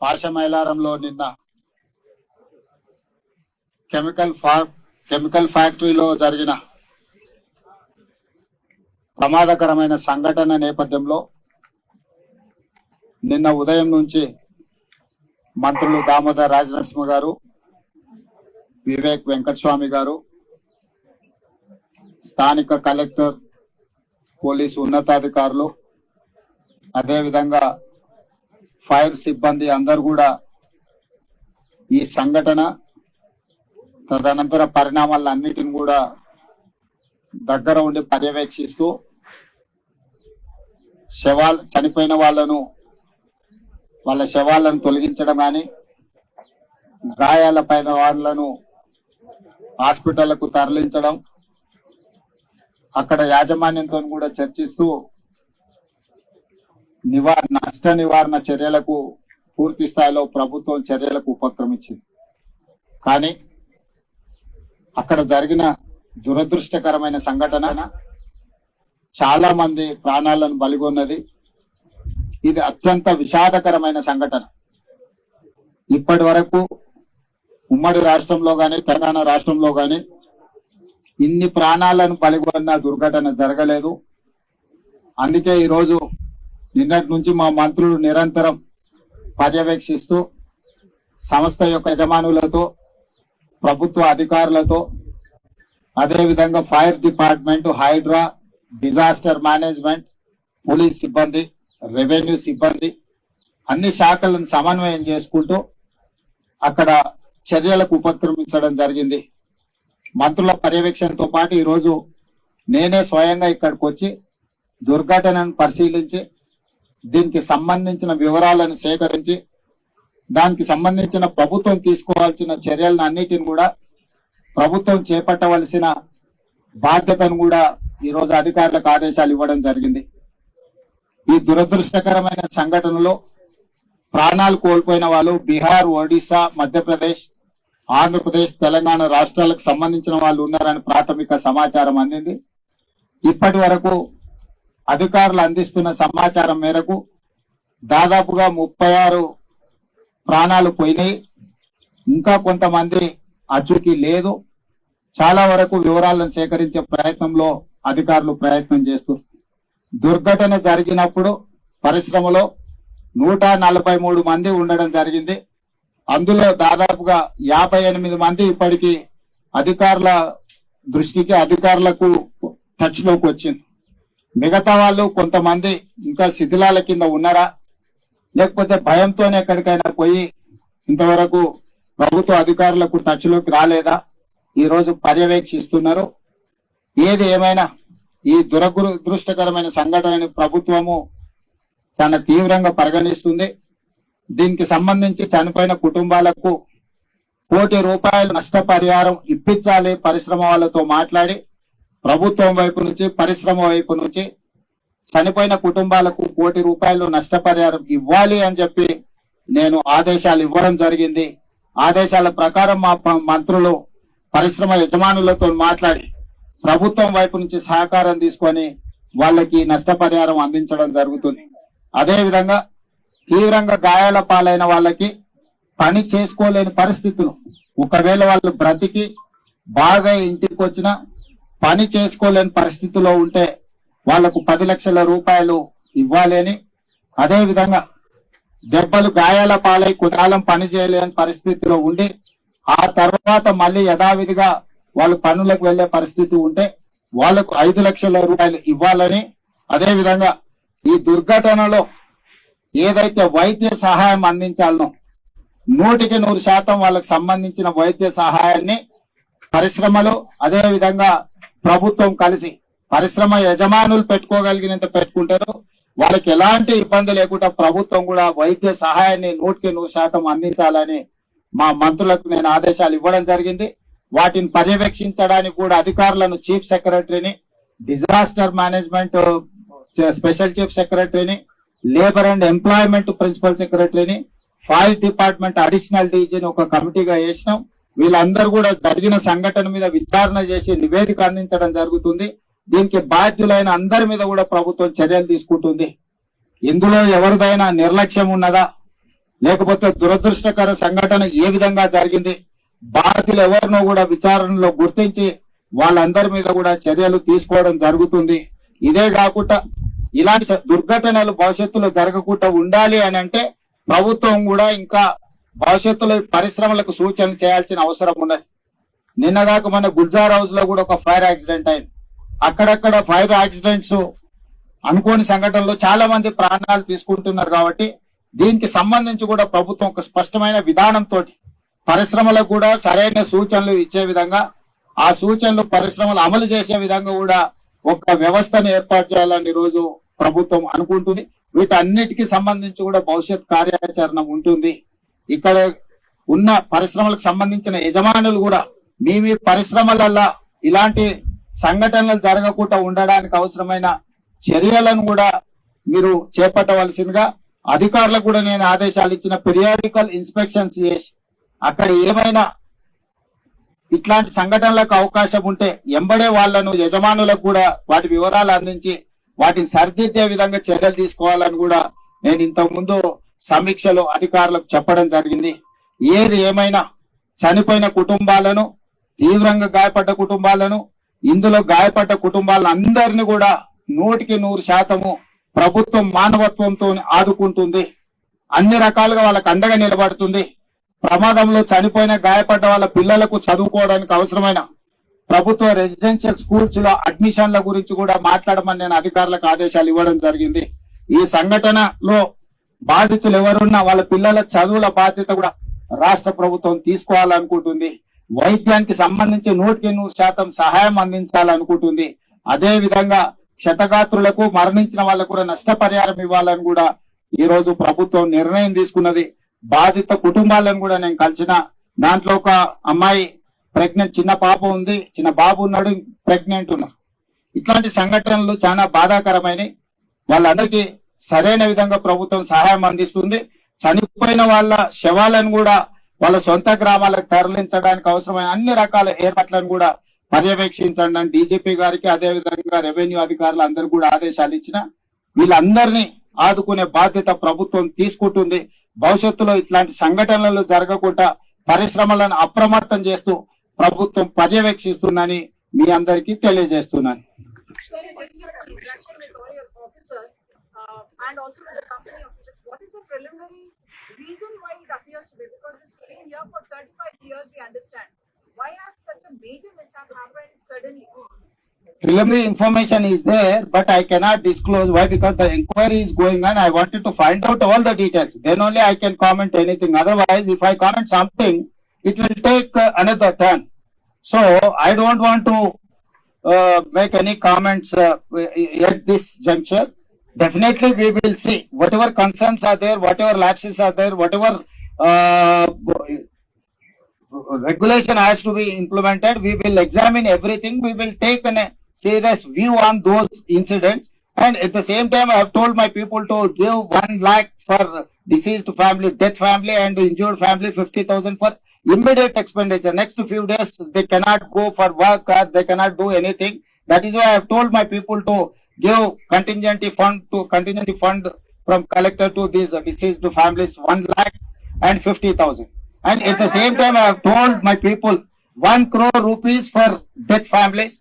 పాషమైలారంలో నిన్న కెమికల్ ఫా కెమికల్ ఫ్యాక్టరీలో జరిగిన ప్రమాదకరమైన సంఘటన నేపథ్యంలో నిన్న ఉదయం నుంచి మంత్రులు దామోదర్ రాజనరసింహ గారు వివేక్ వెంకటస్వామి గారు స్థానిక కలెక్టర్ పోలీసు ఉన్నతాధికారులు అదేవిధంగా ఫైర్ సిబ్బంది అందరు కూడా ఈ సంఘటన తదనంతర పరిణామాలన్నిటిని కూడా దగ్గర ఉండి పర్యవేక్షిస్తూ శవాల చనిపోయిన వాళ్ళను వాళ్ళ శవాలను తొలగించడం కానీ గాయాలపైన వాళ్ళను హాస్పిటళ్ళకు తరలించడం అక్కడ యాజమాన్యంతో కూడా చర్చిస్తూ నివారణ నష్ట నివారణ చర్యలకు పూర్తి స్థాయిలో ప్రభుత్వం చర్యలకు ఉపక్రమించింది కానీ అక్కడ జరిగిన దురదృష్టకరమైన సంఘటన చాలా మంది ప్రాణాలను బలిగొన్నది. ఇది అత్యంత విషాదకరమైన సంఘటన. ఇప్పటి వరకు ఉమ్మడి రాష్ట్రంలో కానీ తెలంగాణ రాష్ట్రంలో కానీ ఇన్ని ప్రాణాలను బలిగొన్న దుర్ఘటన జరగలేదు. అందుకే ఈరోజు నిన్నటి నుంచి మా మంత్రులు నిరంతరం పర్యవేక్షిస్తూ సంస్థ యొక్క యజమానులతో ప్రభుత్వ అధికారులతో అదేవిధంగా fire department Hydraa disaster management police సిబ్బంది రెవెన్యూ సిబ్బంది అన్ని శాఖలను సమన్వయం చేసుకుంటూ అక్కడ చర్యలకు ఉపక్రమించడం జరిగింది. మంత్రుల పర్యవేక్షణతో పాటు ఈరోజు నేనే స్వయంగా ఇక్కడికి వచ్చి దుర్ఘటనను పరిశీలించి దీనికి సంబంధించిన వివరాలను సేకరించి దానికి సంబంధించిన ప్రభుత్వం తీసుకోవాల్సిన చర్యలను అన్నిటిని కూడా ప్రభుత్వం చేపట్టవలసిన బాధ్యతను కూడా ఈ రోజు అధికారులకు ఆదేశాలు ఇవ్వడం జరిగింది. ఈ దురదృష్టకరమైన సంఘటనలో ప్రాణాలు కోల్పోయిన వాళ్ళు బీహార్ ఒడిశా మధ్యప్రదేశ్ ఆంధ్రప్రదేశ్ తెలంగాణ రాష్ట్రాలకు సంబంధించిన వాళ్ళు ఉన్నారని ప్రాథమిక సమాచారం అందింది. ఇప్పటి వరకు అధికారులు అందిస్తున్న సమాచారం మేరకు దాదాపుగా ముప్పై ఆరు ప్రాణాలు పోయినాయి. ఇంకా కొంతమంది అచ్చుకి లేదు. చాలా వరకు వివరాలను సేకరించే ప్రయత్నంలో అధికారులు ప్రయత్నం చేస్తూ దుర్ఘటన జరిగినప్పుడు పరిశ్రమలో నూట నలభై మూడు మంది ఉండడం జరిగింది. అందులో దాదాపుగా యాభై ఎనిమిది మంది ఇప్పటికీ అధికారుల దృష్టికి అధికారులకు టచ్లోకి వచ్చింది. మిగతా వాళ్ళు కొంతమంది ఇంకా శిథిలాల కింద ఉన్నారా? లేకపోతే భయంతోనే ఎక్కడికైనా పోయి ఇంతవరకు ప్రభుత్వ అధికారులకు టచ్లోకి రాలేదా? ఈరోజు పర్యవేక్షిస్తున్నారు. ఏది ఏమైనా ఈ దురదృష్టకరమైన సంఘటనని ప్రభుత్వము చాలా తీవ్రంగా పరిగణిస్తుంది. దీనికి సంబంధించి చనిపోయిన కుటుంబాలకు కోటి రూపాయలు నష్టపరిహారం ఇప్పించాలి పరిశ్రమ వాళ్ళతో మాట్లాడి ప్రభుత్వం వైపు నుంచి పరిశ్రమ వైపు నుంచి చనిపోయిన కుటుంబాలకు కోటి రూపాయలు నష్టపరిహారం ఇవ్వాలి అని చెప్పి నేను ఆదేశాలు ఇవ్వడం జరిగింది. ఆదేశాల ప్రకారం మా మంత్రులు పరిశ్రమ యజమానులతో మాట్లాడి ప్రభుత్వం వైపు నుంచి సహకారం తీసుకొని వాళ్ళకి నష్టపరిహారం అందించడం జరుగుతుంది. అదేవిధంగా తీవ్రంగా గాయాల పాలైన వాళ్ళకి పని చేసుకోలేని పరిస్థితులు. ఒకవేళ వాళ్ళు బ్రతికి బాగా ఇంటికి వచ్చిన పని చేసుకోలేని పరిస్థితిలో ఉంటే వాళ్ళకు పది లక్షల రూపాయలు ఇవ్వాలని అదేవిధంగా అదే విధంగా దెబ్బలు గాయాల పాలై కుదాలం పని చేయలేని పరిస్థితిలో ఉండి ఆ తర్వాత మళ్ళీ యథావిధిగా వాళ్ళు పనులకు వెళ్ళే పరిస్థితి ఉంటే వాళ్ళకు ఐదు లక్షల రూపాయలు ఇవ్వాలని అదే విధంగా ఈ దుర్ఘటనలో ఏదైతే వైద్య సహాయం అందించాలనో నూటికి నూరు శాతం వాళ్ళకు సంబంధించిన వైద్య సహాయాన్ని పరిశ్రమలు అదే విధంగా ప్రభుత్వం కలిసి పరిశ్రమ యజమానులు పెట్టుకోగలిగినంత పెట్టుకుంటారు. వాళ్ళకి ఎలాంటి ఇబ్బంది లేకుండా ప్రభుత్వం కూడా వైద్య సహాయాన్ని నూటికి నూరు శాతం అందించాలని మా మంత్రులకు నేను ఆదేశాలు ఇవ్వడం జరిగింది. వాటిని పర్యవేక్షించడానికి కూడా అధికారులను చీఫ్ సెక్రటరీని డిజాస్టర్ మేనేజ్మెంట్ స్పెషల్ చీఫ్ సెక్రటరీని లేబర్ అండ్ ఎంప్లాయ్మెంట్ ప్రిన్సిపల్ సెక్రటరీని ఫైర్ డిపార్ట్మెంట్ అడిషనల్ డీజీని ఒక కమిటీగా వేసినాం. వీళ్ళందరూ కూడా జరిగిన సంఘటన మీద విచారణ చేసి నివేదిక అందించడం జరుగుతుంది. దీనికి బాధ్యులైన అందరి మీద కూడా ప్రభుత్వం చర్యలు తీసుకుంటుంది. ఇందులో ఎవరిదైనా నిర్లక్ష్యం ఉన్నదా? లేకపోతే దురదృష్టకర సంఘటన ఏ విధంగా జరిగింది? బాధితులు ఎవరినో కూడా విచారణలో గుర్తించి వాళ్ళందరి మీద కూడా చర్యలు తీసుకోవడం జరుగుతుంది. ఇదే కాకుండా ఇలాంటి స- దుర్ఘటనలు భవిష్యత్తులో జరగకుండా ఉండాలి అని అంటే ప్రభుత్వం కూడా ఇంకా భవిష్యత్తులో పరిశ్రమలకు సూచనలు చేయాల్సిన అవసరం ఉన్నది. నిన్నగాక మన గుల్జార్ హౌస్లో కూడా ఒక ఫైర్ యాక్సిడెంట్ అయింది. అక్కడక్కడ ఫైర్ యాక్సిడెంట్స్ అనుకోని సంఘటనలో చాలా మంది ప్రాణాలు తీసుకుంటున్నారు కాబట్టి దీనికి సంబంధించి కూడా ప్రభుత్వం ఒక స్పష్టమైన విధానంతో పరిశ్రమలకు కూడా సరైన సూచనలు ఇచ్చే విధంగా ఆ సూచనలు పరిశ్రమలు అమలు చేసే విధంగా కూడా ఒక వ్యవస్థను ఏర్పాటు చేయాలని రోజు ప్రభుత్వం అనుకుంటుంది. వీటన్నిటికీ సంబంధించి కూడా భవిష్యత్ కార్యాచరణ ఉంటుంది. ఇక్కడ ఉన్న పరిశ్రమలకు సంబంధించిన యజమానులు కూడా మీ మీ పరిశ్రమలల్లో ఇలాంటి సంఘటనలు జరగకుండా ఉండడానికి అవసరమైన చర్యలను కూడా మీరు చేపట్టవలసిందిగా అధికారులకు కూడా నేను ఆదేశాలు ఇచ్చిన పిరియాడికల్ ఇన్స్పెక్షన్స్ చేసి అక్కడ ఏమైనా ఇట్లాంటి సంఘటనలకు అవకాశం ఉంటే ఎంబడే వాళ్ళను యజమానులకు కూడా వాటి వివరాలు అందించి వాటిని సరిదిద్దే విధంగా చర్యలు తీసుకోవాలని కూడా నేను ఇంతకు ముందు సమీక్షలో అధికారులకు చెప్పడం జరిగింది. ఏది ఏమైనా చనిపోయిన కుటుంబాలను తీవ్రంగా గాయపడ్డ కుటుంబాలను ఇందులో గాయపడ్డ కుటుంబాలందరినీ కూడా నూటికి నూరు శాతము ప్రభుత్వం మానవత్వంతో ఆదుకుంటుంది. అన్ని రకాలుగా వాళ్ళకు అండగా నిలబడుతుంది. ప్రమాదంలో చనిపోయిన గాయపడ్డ వాళ్ళ పిల్లలకు చదువుకోవడానికి అవసరమైన ప్రభుత్వ రెసిడెన్షియల్ స్కూల్స్లో అడ్మిషన్ల గురించి కూడా మాట్లాడమని నేను అధికారులకు ఆదేశాలు ఇవ్వడం జరిగింది. ఈ సంఘటనలో బాధితులు ఎవరున్నా వాళ్ళ పిల్లల చదువుల బాధ్యత కూడా రాష్ట్ర ప్రభుత్వం తీసుకోవాలనుకుంటుంది. వైద్యానికి సంబంధించి నూటికి నూరు శాతం సహాయం అందించాలనుకుంటుంది. అదే విధంగా క్షతగాత్రులకు మరణించిన వాళ్ళకు కూడా నష్టపరిహారం ఇవ్వాలని కూడా ఈ రోజు ప్రభుత్వం నిర్ణయం తీసుకున్నది. బాధిత కుటుంబాలను కూడా నేను కలిసిన దాంట్లో ఒక అమ్మాయి ప్రెగ్నెంట్ చిన్న పాప ఉంది. చిన్న బాబు ఉన్నాడు ప్రెగ్నెంట్ ఉన్నారు. ఇట్లాంటి సంఘటనలు చాలా బాధాకరమైనవి వాళ్ళందరికీ సరైన విధంగా ప్రభుత్వం సహాయం అందిస్తుంది. చనిపోయిన వాళ్ళ శవాలను కూడా వాళ్ళ సొంత గ్రామాలకు తరలించడానికి అవసరమైన అన్ని రకాల ఏర్పాట్లను కూడా పర్యవేక్షించండి అని డీజీపీ గారికి అదే విధంగా రెవెన్యూ అధికారులు అందరు కూడా ఆదేశాలు ఇచ్చిన వీళ్ళందరినీ ఆదుకునే బాధ్యత ప్రభుత్వం తీసుకుంటుంది. భవిష్యత్తులో ఇట్లాంటి సంఘటనలు జరగకుండా పరిశ్రమలను అప్రమత్తం చేస్తూ ప్రభుత్వం పర్యవేక్షిస్తుందని మీ అందరికీ తెలియజేస్తున్నాను. And also with the company officials? What is the preliminary reason why it appears to be? Because it's been here for thirty-five years, we understand. Why has such a major mishap happened suddenly? preliminary information is there, but I cannot disclose why because the inquiry is going on. I wanted to find out all the details. Then only I can comment anything. Otherwise, if I comment something, it will take uh, another turn. So I don't want to uh, make any comments uh, at this juncture. Definitely, we will see whatever concerns are there, whatever lapses are there, whatever uh, regulation has to be implemented. We will examine everything. We will take a serious view on those incidents. And at the same time, I have told my people to give one lakh for deceased family, death family and injured family, fifty thousand for immediate expenditure. Next few days, they cannot go for work or they cannot do anything. That is why I have told my people to give contingency fund to contingency fund from collector to these deceased families, one lakh and fifty thousand. And at the same time, I have told my people, one crore rupees for death families,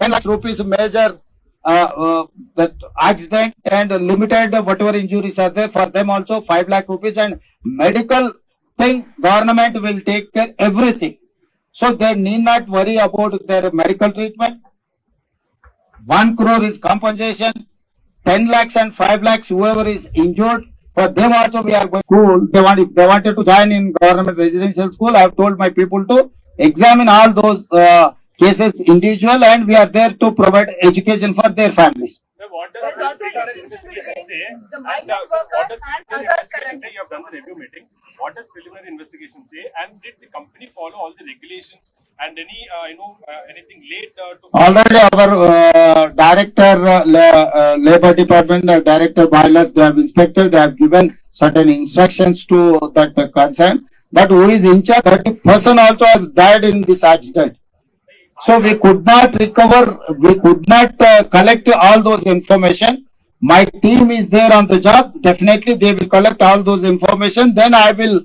ten lakhs rupees major uh, uh, that accident and limited whatever injuries are there for them also five lakh rupees and medical thing government will take care everything. So they need not worry about their medical treatment. One crore is compensation, ten lakhs and five lakhs whoever is injured. For them also we are going school. They want if they wanted to join in government residential school. I have told my people to examine all those uh, cases individual and we are there to provide education for their families. What does There's the also preliminary distinction investigation say? between the And, migrant uh, sir, workers and preliminary others investigation currently. say? You have done the review meeting. What does preliminary investigation say? And did the company follow all the regulations and any, uh, you know, uh, anything late uh? Already our director, la- labor department, director bylaws, they have inspected, they have given certain instructions to that concern. But who is in charge, that person also has died in this accident. So we could not recover, we could not uh, collect all those information. My team is there on the job. Definitely, they will collect all those information. Then I will,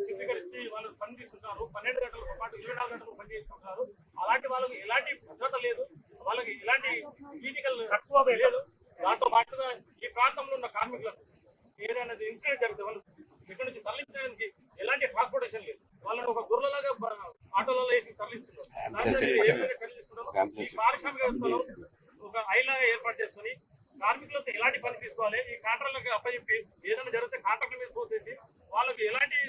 వ్యవస్థలో ఒక ఐలాగా ఏర్పాటు చేసుకొని కార్మికులతో ఎలాంటి పని తీసుకోవాలి? ఈ కాంట్రాక్టులకు అప్పచెప్పి ఏదైనా జరిగితే కాంట్రాక్టుల మీద పోసేసి వాళ్ళకి ఎలాంటి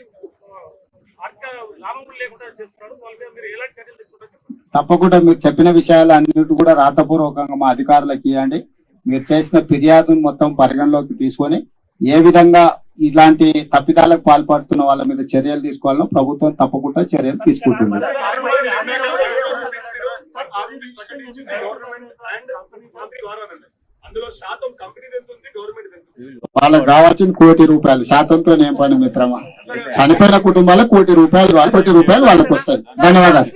ఆర్థిక లాభం కూడా లేకుండా చేస్తున్నారు. వాళ్ళ మీద మీరు ఎలాంటి చర్యలు తీసుకుంటారో చెప్పండి. తప్పకుండా మీరు చెప్పిన విషయాలు అన్నిటి కూడా రాతపూర్వకంగా మా అధికారులకు ఇవ్వండి. మీరు చేసిన ఫిర్యాదును మొత్తం పరిగణలోకి తీసుకొని ఏ విధంగా ఇలాంటి తప్పిదాలకు పాల్పడుతున్న వాళ్ళ మీద చర్యలు తీసుకోవాలో ప్రభుత్వం తప్పకుండా చర్యలు తీసుకుంటుంది. వాళ్ళకి కావాల్సిన కోటి రూపాయలు. శాతంతో ఏం పని మిత్రమా? చనిపోయిన కుటుంబాలకు కోటి రూపాయలు కోటి రూపాయలు వాళ్ళకి వస్తాయి ధన్యవాదాలు.